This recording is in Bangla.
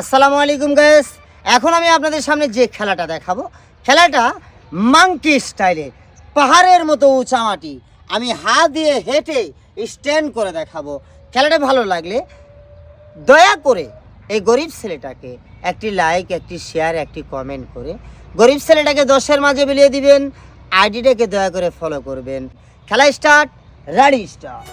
আসসালামু আলাইকুম গায়েস এখন আমি আপনাদের সামনে যে খেলাটা দেখাবো, খেলাটা মাংকি স্টাইলে পাহাড়ের মতো উঁচা মাটি। আমি হাত দিয়ে হেঁটে স্ট্যান্ড করে দেখাবো। খেলাটা ভালো লাগলে দয়া করে এই গরিব ছেলেটাকে একটি লাইক একটি শেয়ার একটি কমেন্ট করে গরিব ছেলেটাকে দশের মাঝে বিলিয়ে দিবেন আইডিটাকে দয়া করে ফলো করবেন। খেলা স্টার্ট রাডি স্টার্ট